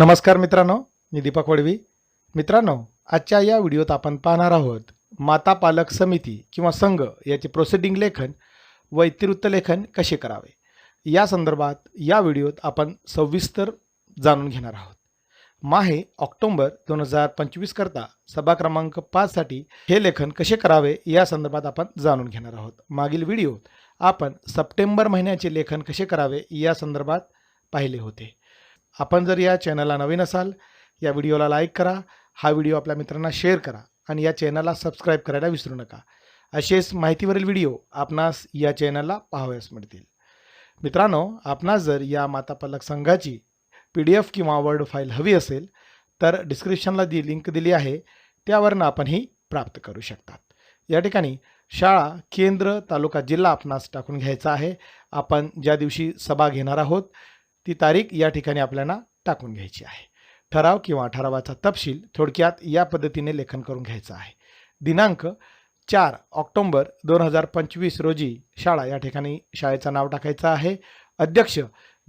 नमस्कार मित्रांनो मी दीपक वडवी. मित्रांनो आजच्या या व्हिडिओत आपण पाहणार आहोत माता पालक समिती किंवा संघ याचे प्रोसिडिंग लेखन व इतिवृत्त लेखन कसे करावे? या संदर्भात या व्हिडिओत आपण सविस्तर जाणून घेणार आहोत. माहे ऑक्टोंबर दोन हजार पंचवीस करता सभा क्रमांक पाचसाठी हे लेखन कसे करावे या संदर्भात आपण जाणून घेणार आहोत. मागील व्हिडिओत आपण सप्टेंबर महिन्याचे लेखन कसे करावे या संदर्भात पाहिले होते. आपण जर या चॅनलला नवीन असाल या व्हिडिओला लाईक करा हा व्हिडिओ आपल्या मित्रांना शेअर करा आणि या चॅनलला सबस्क्राईब करायला विसरू नका. असेच माहितीवरील व्हिडिओ आपणास या चॅनलला पाहावयास मिळतील. मित्रांनो आपणास जर या माता पालक संघाची पी डी एफ किंवा वर्ड फाईल हवी असेल तर डिस्क्रिप्शनला दी लिंक दिली आहे त्यावरनं आपण ही प्राप्त करू शकतात. या ठिकाणी शाळा केंद्र तालुका जिल्हा आपणास टाकून घ्यायचा आहे. आपण ज्या दिवशी सभा घेणार आहोत ती तारीख या ठिकाणी आपल्याला टाकून घ्यायची आहे. ठराव किंवा ठरावाचा तपशील थोडक्यात या पद्धतीने लेखन करून घ्यायचं आहे. दिनांक चार ऑक्टोंबर दोन हजार पंचवीस रोजी शाळा या ठिकाणी शाळेचं नाव टाकायचं आहे. अध्यक्ष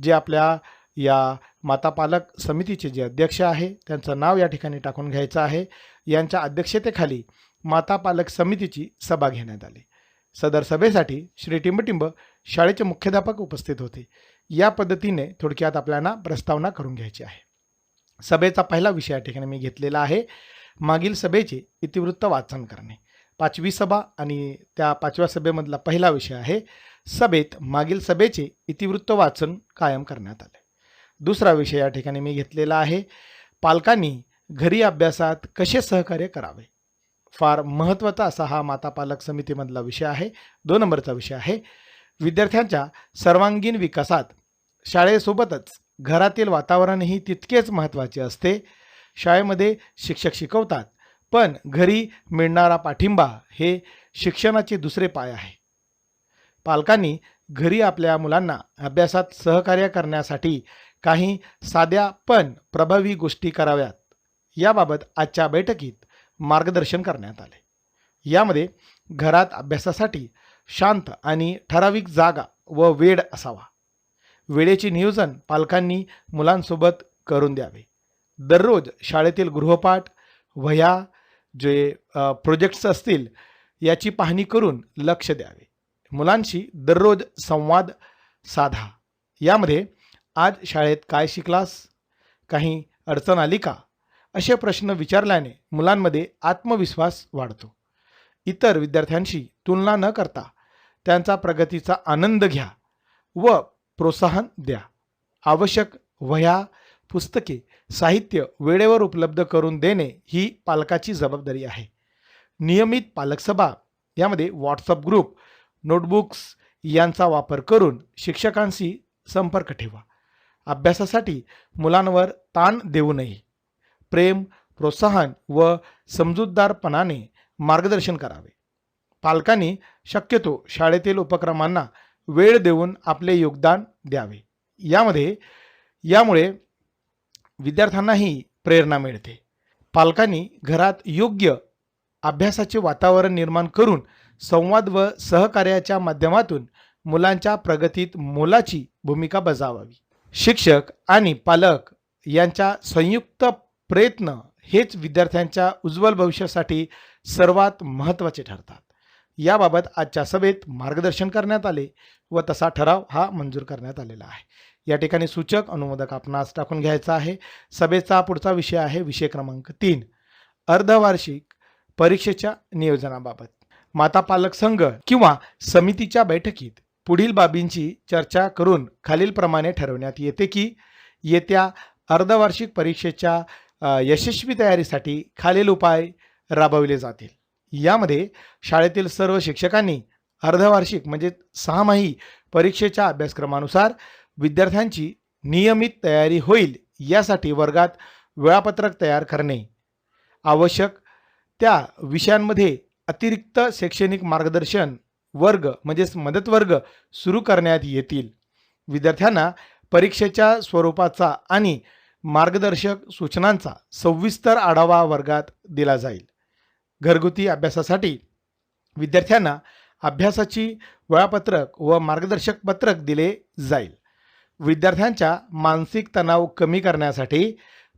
जे आपल्या या माता पालक समितीचे जे अध्यक्ष आहे त्यांचं नाव या ठिकाणी टाकून घ्यायचं आहे. यांच्या अध्यक्षतेखाली माता पालक समितीची सभा घेण्यात आली. सदर सभेसाठी श्री टिंबटिंब शाळेचे मुख्याध्यापक उपस्थित होते. या पद्धतीने थोडक्यात आपल्याला प्रस्तावना करून घ्यायची आहे. सभेचा पहिला विषय या ठिकाणी मी घेतलेला आहे. मागील सभेचे इतिवृत्त वाचन करणे. पाचवी सभा आणि त्या पाचव्या सभेमधला पहिला विषय आहे. सभेत मागील सभेचे इतिवृत्त वाचन कायम करण्यात आले. दुसरा विषय या ठिकाणी मी घेतलेला आहे. पालकांनी घरी अभ्यासात कसे सहकार्य करावे? फार महत्त्वाचा असा हा माता पालक समितीमधला विषय आहे. दोन नंबरचा विषय आहे. विद्यार्थ्यांच्या सर्वांगीण विकासात शाळेसोबतच घरातील वातावरणही तितकेच महत्त्वाचे असते. शाळेमध्ये शिक्षक शिकवतात पण घरी मिळणारा पाठिंबा हे शिक्षणाचे दुसरे पाय आहे. पालकांनी घरी आपल्या मुलांना अभ्यासात सहकार्य करण्यासाठी काही साध्या पण प्रभावी गोष्टी कराव्यात. याबाबत आजच्या बैठकीत मार्गदर्शन करण्यात आले. यामध्ये घरात अभ्यासासाठी शांत आणि ठराविक जागा व वेळ असावा. वेळेचे नियोजन पालकांनी मुलांसोबत करून द्यावे. दररोज शाळेतील गृहपाठ वह्या जे प्रोजेक्ट्स असतील याची पाहणी करून लक्ष द्यावे. मुलांशी दररोज संवाद साधा. यामध्ये आज शाळेत काय शिकलास? काही अडचण आली का? असे प्रश्न विचारल्याने मुलांमध्ये आत्मविश्वास वाढतो. इतर विद्यार्थ्यांशी तुलना न करता त्यांचा प्रगतीचा आनंद घ्या व प्रोत्साहन द्या. आवश्यक वह्या पुस्तके साहित्य वेळेवर उपलब्ध करून देणे ही पालकाची जबाबदारी आहे. नियमित पालकसभा यामध्ये व्हॉट्सअप ग्रुप नोटबुक्स यांचा वापर करून शिक्षकांशी संपर्क ठेवा. अभ्यासासाठी मुलांवर ताण देऊ नये. प्रेम प्रोत्साहन व समजूतदारपणाने मार्गदर्शन करावे. पालकांनी शक्यतो शाळेतील उपक्रमांना वेळ देऊन आपले योगदान द्यावे. यामध्ये यामुळे विद्यार्थ्यांनाही प्रेरणा मिळते. पालकांनी घरात योग्य अभ्यासाचे वातावरण निर्माण करून संवाद व सहकार्याच्या माध्यमातून मुलांच्या प्रगतीत मोलाची भूमिका बजावावी. शिक्षक आणि पालक यांच्या संयुक्त प्रयत्न हेच विद्यार्थ्यांच्या उज्ज्वल भविष्यासाठी सर्वात महत्त्वाचे ठरतात. याबाबत आजच्या सभेत मार्गदर्शन करण्यात आले व तसा ठराव हा मंजूर करण्यात आलेला आहे. या ठिकाणी सूचक अनुमोदक आपणास टाकून घ्यायचा आहे. सभेचा पुढचा विषय आहे विषय क्रमांक तीन अर्धवार्षिक परीक्षेच्या नियोजनाबाबत. माता पालक संघ किंवा समितीच्या बैठकीत पुढील बाबींची चर्चा करून खालीलप्रमाणे ठरवण्यात येते की येत्या अर्धवार्षिक परीक्षेच्या यशस्वी तयारीसाठी खालील उपाय राबवले जातील. यामध्ये शाळेतील सर्व शिक्षकांनी अर्धवार्षिक म्हणजे सहामाही परीक्षेच्या अभ्यासक्रमानुसार विद्यार्थ्यांची नियमित तयारी होईल यासाठी वर्गात वेळापत्रक तयार करणे आवश्यक. त्या विषयांमध्ये अतिरिक्त शैक्षणिक मार्गदर्शन वर्ग म्हणजेच मदत वर्ग सुरू करण्यात येतील. विद्यार्थ्यांना परीक्षेच्या स्वरूपाचा आणि मार्गदर्शक सूचनांचा सविस्तर आढावा वर्गात दिला जाईल. घरगुती अभ्यासासाठी विद्यार्थ्यांना अभ्यासाची वेळापत्रक व मार्गदर्शक पत्रक दिले जाईल. विद्यार्थ्यांच्या मानसिक तणाव कमी करण्यासाठी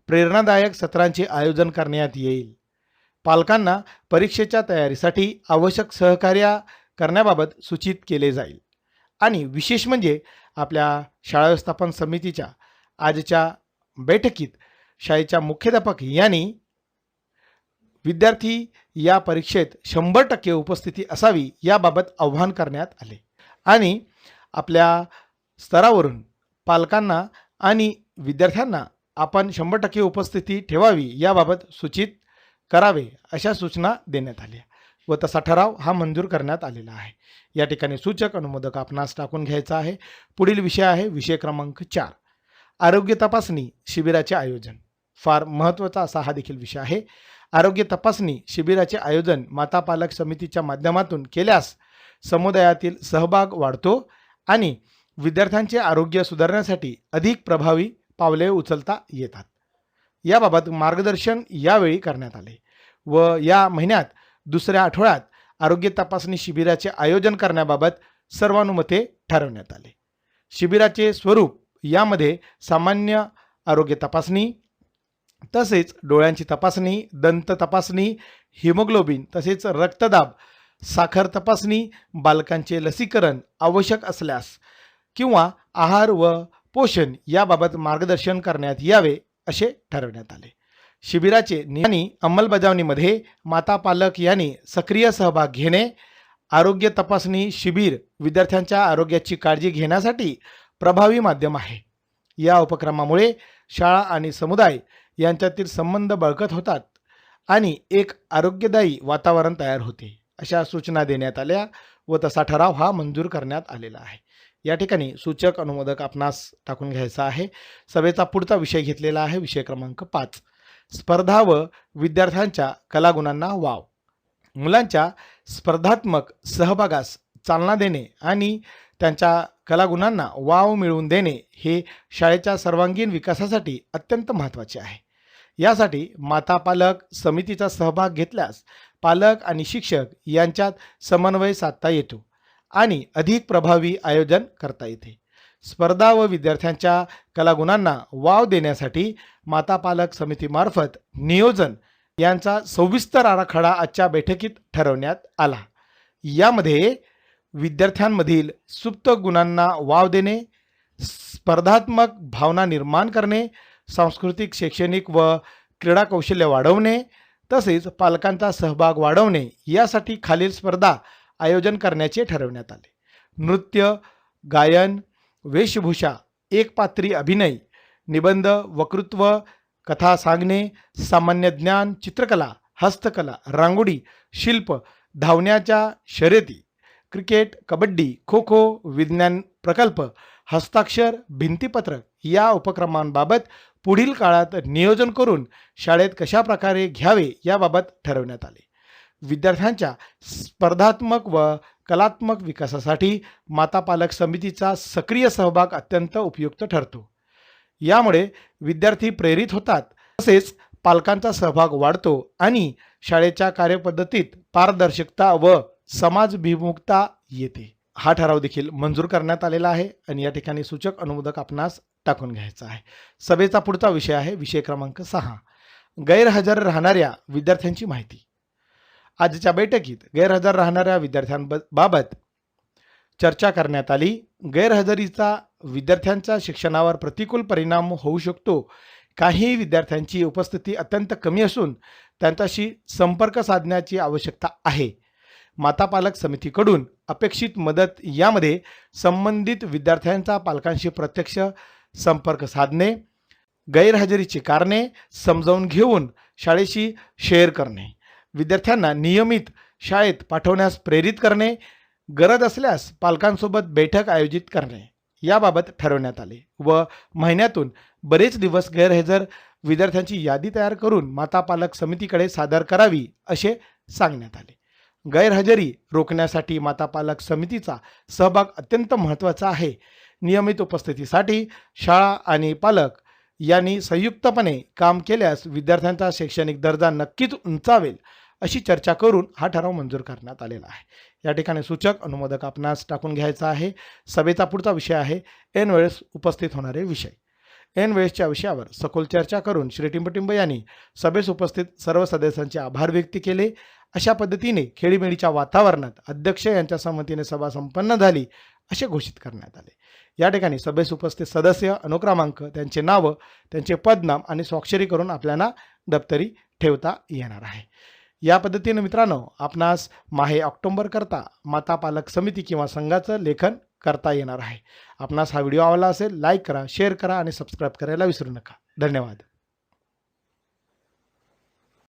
प्रेरणादायक सत्रांचे आयोजन करण्यात येईल. पालकांना परीक्षेच्या तयारीसाठी आवश्यक सहकार्य करण्याबाबत सूचित केले जाईल. आणि विशेष म्हणजे आपल्या शाळा व्यवस्थापन समितीच्या आजच्या बैठकीत शाळेच्या मुख्याध्यापक यांनी विद्यार्थी या परीक्षेत शंभर टक्के उपस्थिती असावी याबाबत आव्हान करण्यात आले. आणि आपल्या स्तरावरून पालकांना आणि विद्यार्थ्यांना आपण शंभर टक्के उपस्थिती ठेवावी याबाबत सूचित करावे अशा सूचना देण्यात आल्या व तसा ठराव हा मंजूर करण्यात आलेला आहे. या ठिकाणी सूचक अनुमोदक आपणास टाकून घ्यायचा आहे. पुढील विषय आहे विषय क्रमांक चार. आरोग्य तपासणी शिबिराचे आयोजन. फार महत्त्वाचा असा हा देखील विषय आहे. आरोग्य तपासणी शिबिराचे आयोजन माता पालक समितीच्या माध्यमातून केल्यास समुदायातील सहभाग वाढतो आणि विद्यार्थ्यांचे आरोग्य सुधारण्यासाठी अधिक प्रभावी पावले उचलता येतात. याबाबत मार्गदर्शन यावेळी करण्यात आले व या महिन्यात दुसऱ्या आठवड्यात आरोग्य तपासणी शिबिराचे आयोजन करण्याबाबत सर्वानुमते ठरवण्यात आले. शिबिराचे स्वरूप यामध्ये सामान्य आरोग्य तपासणी तसेच डोळ्यांची तपासणी दंत तपासणी हिमोग्लोबिन तसेच रक्तदाब साखर तपासणी बालकांचे लसीकरण आवश्यक असल्यास किंवा आहार व पोषण याबाबत मार्गदर्शन करण्यात यावे असे ठरवण्यात आले. शिबिराचे आणि अंमलबजावणीमध्ये माता पालक यांनी सक्रिय सहभाग घेणे आरोग्य तपासणी शिबिर विद्यार्थ्यांच्या आरोग्याची काळजी घेण्यासाठी प्रभावी माध्यम आहे. या उपक्रमामुळे शाळा आणि समुदाय यांच्यातील संबंध बळकत होतात आणि एक आरोग्यदायी वातावरण तयार होते. अशा सूचना देण्यात आल्या व तसा ठराव हा मंजूर करण्यात आलेला आहे. या ठिकाणी सूचक अनुमोदक आपणास टाकून घ्यायचा आहे. सभेचा पुढचा विषय घेतलेला आहे. विषय क्रमांक पाच. स्पर्धा व विद्यार्थ्यांच्या कलागुणांना वाव. मुलांच्या स्पर्धात्मक सहभागास चालना देणे आणि त्यांच्या कलागुणांना वाव मिळवून देणे हे शाळेच्या सर्वांगीण विकासासाठी अत्यंत महत्त्वाचे आहे. यासाठी माता पालक समितीचा सहभाग घेतल्यास पालक आणि शिक्षक यांच्यात समन्वय साधता येतो आणि अधिक प्रभावी आयोजन करता येते. स्पर्धा व विद्यार्थ्यांच्या कलागुणांना वाव देण्यासाठी माता पालक समितीमार्फत नियोजन यांचा सविस्तर आराखडा आजच्या बैठकीत ठरवण्यात आला. यामध्ये विद्यार्थ्यांमधील सुप्त गुणांना वाव देणे स्पर्धात्मक भावना निर्माण करणे सांस्कृतिक शैक्षणिक व क्रीडा कौशल्य वाढवणे तसेच पालकांचा सहभाग वाढवणे यासाठी खालील स्पर्धा आयोजन करण्याचे ठरवण्यात आले. नृत्य गायन वेशभूषा एकपात्री अभिनय निबंध वक्तृत्व कथा सांगणे सामान्य ज्ञान चित्रकला हस्तकला रांगोळी शिल्प धावण्याच्या शर्यती क्रिकेट कबड्डी खो खो विज्ञान प्रकल्प हस्ताक्षर भिंतीपत्रक या उपक्रमांबाबत पुढील काळात नियोजन करून शाळेत कशा प्रकारे घ्यावे याबाबत ठरवण्यात आले. विद्यार्थ्यांच्या स्पर्धात्मक व कलात्मक विकासासाठी माता पालक समितीचा सक्रिय सहभाग अत्यंत उपयुक्त ठरतो. यामुळे विद्यार्थी प्रेरित होतात तसेच पालकांचा सहभाग वाढतो आणि शाळेच्या कार्यपद्धतीत पारदर्शकता व समाजभिमुखता येते. हा ठराव देखील मंजूर करण्यात आलेला आहे आणि या ठिकाणी सूचक अनुमोदक आपणास टाकून घ्यायचा आहे. सभेचा पुढचा विषय आहे विषय क्रमांक सहा. गैरहजर राहणाऱ्या विद्यार्थ्यांची माहिती. आजच्या बैठकीत गैरहजर राहणाऱ्या विद्यार्थ्यांबाबत चर्चा करण्यात आली. गैरहजेरीचा विद्यार्थ्यांच्या शिक्षणावर प्रतिकूल परिणाम होऊ शकतो. काही विद्यार्थ्यांची उपस्थिती अत्यंत कमी असून त्यांच्याशी संपर्क साधण्याची आवश्यकता आहे. माता पालक समितीकडून अपेक्षित मदत यामध्ये संबंधित विद्यार्थ्यांचा पालकांशी प्रत्यक्ष संपर्क साधणे गैरहजेरीची कारणे समजावून घेऊन शाळेशी शेअर करणे विद्यार्थ्यांना नियमित शाळेत पाठवण्यास प्रेरित करणे गरज असल्यास पालकांसोबत बैठक आयोजित करणे याबाबत ठरवण्यात आले व महिन्यातून बरेच दिवस गैरहजर विद्यार्थ्यांची यादी तयार करून माता पालक समितीकडे सादर करावी असे सांगण्यात आले. गैरहजेरी रोखण्यासाठी माता पालक समितीचा सहभाग अत्यंत महत्त्वाचा आहे. नियमित उपस्थितीसाठी शाळा आणि पालक यांनी संयुक्तपणे काम केल्यास विद्यार्थ्यांचा शैक्षणिक दर्जा नक्कीच उंचावेल अशी चर्चा करून हा ठराव मंजूर करण्यात आलेला आहे. या ठिकाणी सूचक अनुमोदक आपणास टाकून घ्यायचा आहे. सभेचा पुढचा विषय आहे ऐन वेळेस उपस्थित होणारे विषय. ऐन वेळेसच्या विषयावर सखोल चर्चा करून श्री टिंबटिंब यांनी सभेस उपस्थित सर्व सदस्यांचे आभार व्यक्त केले. अशा पद्धतीने खेळीमेळीच्या वातावरणात अध्यक्ष यांच्या संमतीने सभा संपन्न झाली असे घोषित करण्यात आले. या ठिकाणी सभेस उपस्थित सदस्य अनुक्रमांक त्यांचे नावं त्यांचे पदनाम आणि स्वाक्षरी करून आपल्याला दप्तरी ठेवता येणार आहे. या पद्धतीने मित्रांनो आपणास माहे ऑक्टोंबर करता माता पालक समिती किंवा संघाचं लेखन करता येणार आहे. आपणास हा व्हिडिओ आवडला असेल लाईक करा शेअर करा आणि सबस्क्राईब करायला विसरू नका. धन्यवाद.